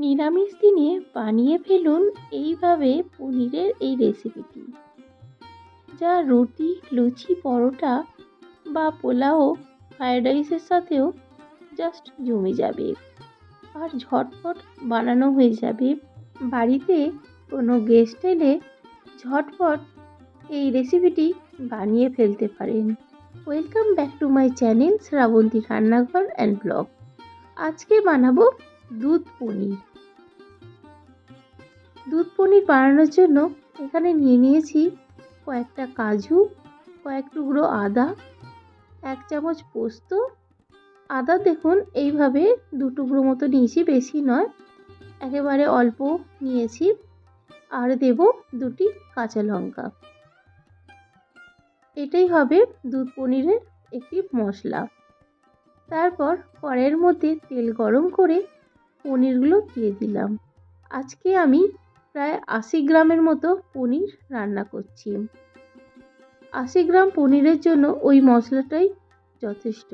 নিরামিষ দিনে বানিয়ে ফেলুন এইভাবে পনিরের এই রেসিপিটি যা রুটি, লুচি, পরোটা বা পোলাও ফ্রায়েড রাইসের সাথেও জাস্ট জমে যাবে। আর ঝটপট বানানো হয়ে যাবে। বাড়িতে কোনো গেস্ট এলে ঝটপট এই রেসিপিটি বানিয়ে ফেলতে পারেন। Welcome back to my channel Srabanti রান্নাঘর অ্যান্ড ব্লগ আজকে বানাবো দুধ পনির। দুধ পনির বানানোর জন্য এখানে নিয়ে নিয়েছি কয়েকটা কাজু, কয়েক টুকরো আদা, এক চামচ পোস্ত। আদা দেখুন এইভাবে দু টুকরো মতো নিয়েছি, বেশি নয়, একেবারে অল্প নিয়েছি। আর দেব দুটি কাঁচা লঙ্কা। এটাই হবে দুধ পনিরের একটি মশলা। তারপর কড়াইয়ের মধ্যে তেল গরম করে পনিরগুলো দিয়ে দিলাম। আজকে আমি প্রায় আশি গ্রামের মতো পনির রান্না করছি। আশি গ্রাম পনিরের জন্য ওই মশলাটাই যথেষ্ট।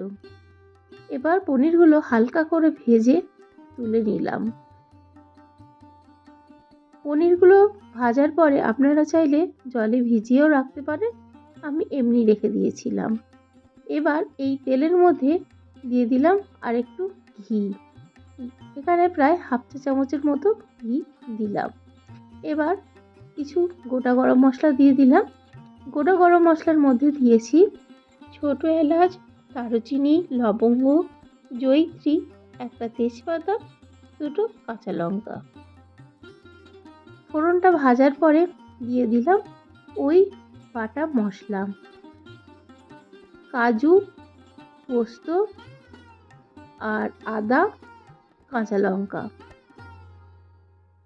এবার পনিরগুলো হালকা করে ভেজে তুলে নিলাম। পনিরগুলো ভাজার পরে আপনারা চাইলে জলে ভিজিয়েও রাখতে পারেন, আমি এমনি রেখে দিয়েছিলাম। এবার এই তেলের মধ্যে দিয়ে দিলাম আর একটু ঘি। এখানে প্রায় হাফ চা চামচের মতো ঘি দিলাম। এবার কিছু গোটা গরম মশলা দিয়ে দিলাম। গোটা গরম মশলার মধ্যে দিয়েছি ছোট এলাচ, দারুচিনি, লবঙ্গ, জয়িত্রী, একটা তেজপাতা, দুটো কাঁচা লঙ্কা। ফোড়নটা ভাজার পরে দিয়ে দিলাম ওই বাটা মশলা। কাজু, পোস্ত আর আদা, কাঁচা লঙ্কা।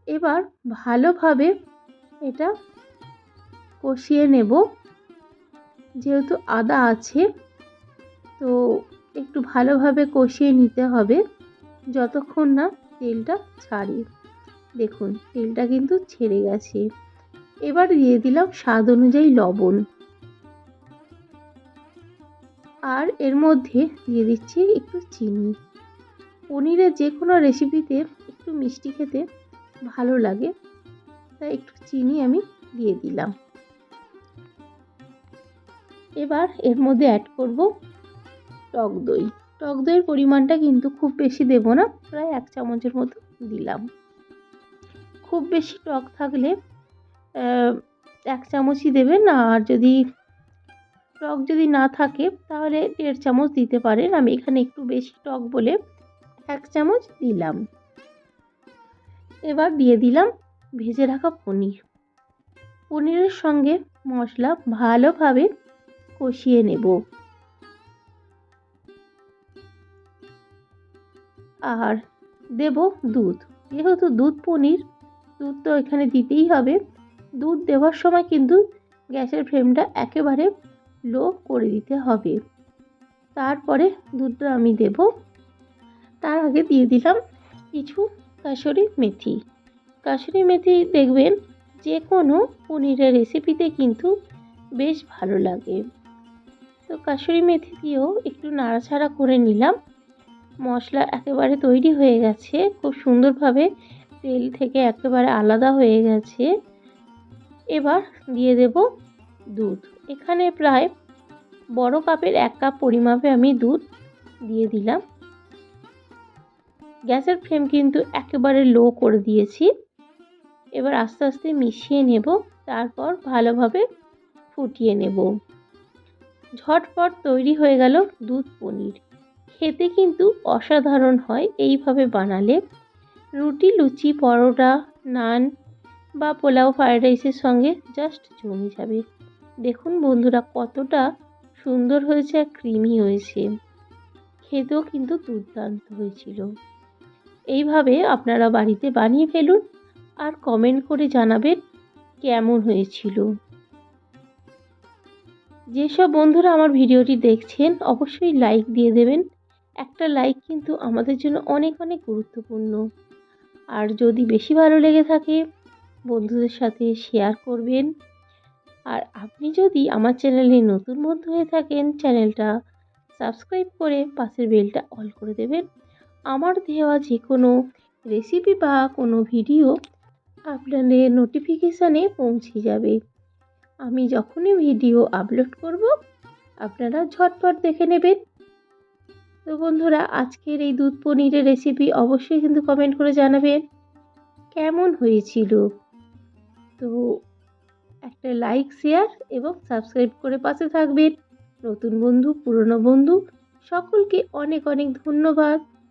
এবার ভালোভাবে এটা কষিয়ে নেব। যেহেতু আদা আছে, তো একটু ভালোভাবে কষিয়ে নিতে হবে যতক্ষণ না তেলটা ছাড়ে দেখুন, তেলটা কিন্তু ছেড়ে গেছে। এবার দিয়ে দিলাম স্বাদ অনুযায়ী লবণ। আর এর মধ্যে দিয়ে দিচ্ছি একটু চিনি। পনিরের যে কোনো রেসিপিতে একটু মিষ্টি খেতে ভালো লাগে। তাই একটু চিনি আমি দিয়ে দিলাম। এবার এর মধ্যে অ্যাড করব টক দই। টক দইয়ের পরিমাণটা কিন্তু খুব বেশি দেব না, প্রায় এক চামচের মতো দিলাম। খুব বেশি টক থাকলে এক চামচই দেবেন। আর যদি টক যদি না থাকে, তাহলে দেড় চামচ দিতে পারেন। আমি এখানে একটু বেশি টক বলে এক চামচ দিলাম। এবার দিয়ে দিলাম ভেজে রাখা পনির। পনিরের সঙ্গে মশলা ভালোভাবে কষিয়ে নেব। আর দেব দুধ। যেহেতু দুধ পনির, দুধ তো এখানে দিতেই হবে। দুধ দেওয়ার সময় কিন্তু গ্যাসের ফ্লেমটা একেবারে লো করে দিতে হবে। তারপরে দুধটা আমি দেব। তার আগে দিয়ে দিলাম কিছু কাসুরি মেথি। কাসুরি মেথি দেখবেন যে কোনো পনিরের রেসিপিতে কিন্তু বেশ ভালো লাগে। তো কাসুরি মেথি দিয়েও একটু নাড়াচাড়া করে নিলাম। মশলা একেবারে তৈরি হয়ে গেছে, খুব সুন্দরভাবে তেল থেকে একেবারে আলাদা হয়ে গেছে। এবার দিয়ে দেব দুধ। এখানে প্রায় বড় কাপের এক কাপ পরিমাপে আমি দুধ দিয়ে দিলাম। গ্যাসের ফ্লেম কিন্তু একেবারে লো করে দিয়েছি। এবার আস্তে আস্তে মিশিয়ে নেব, তারপর ভালোভাবে ফুটিয়ে নেব। ঝটপট তৈরি হয়ে গেল দুধ পনির। খেতে কিন্তু অসাধারণ হয় এইভাবে বানালে। রুটি, লুচি, পরোটা, নান বা পোলাও, ফ্রায়েড রাইসের সঙ্গে জাস্ট জমে যাবে। দেখুন বন্ধুরা, কতটা সুন্দর হয়েছে আর ক্রিমি হয়েছে। খেতেও কিন্তু দুর্দান্ত হয়েছিল। এইভাবে আপনারা বাড়িতে বানিয়ে ফেলুন আর কমেন্ট করে জানাবেন কেমন হয়েছিল। যেসব বন্ধুরা আমার ভিডিওটি দেখছেন, অবশ্যই লাইক দিয়ে দেবেন। একটা লাইক কিন্তু আমাদের জন্য অনেক অনেক গুরুত্বপূর্ণ। আর যদি বেশি ভালো লেগে থাকে, বন্ধুদের সাথে শেয়ার করবেন। আর আপনি যদি আমার চ্যানেলে নতুন বন্ধু হয়ে থাকেন চ্যানেলটা সাবস্ক্রাইব করে পাশের বেলটা অল করে দেবেন। আমার দেওয়া যে কোনো রেসিপি বা কোনো ভিডিও আপনাদের নোটিফিকেশানে পৌঁছে যাবে। আমি যখনই ভিডিও আপলোড করব, আপনারা ঝটপট দেখে নেবেন। তো বন্ধুরা, আজকের এই দুধ পনিরের রেসিপি অবশ্যই কিন্তু কমেন্ট করে জানাবেন, কেমন হয়েছিল? তো একটা লাইক শেয়ার এবং সাবস্ক্রাইব করে পাশে থাকবেন। নতুন বন্ধু, পুরনো বন্ধু, সকলকে অনেক অনেক ধন্যবাদ।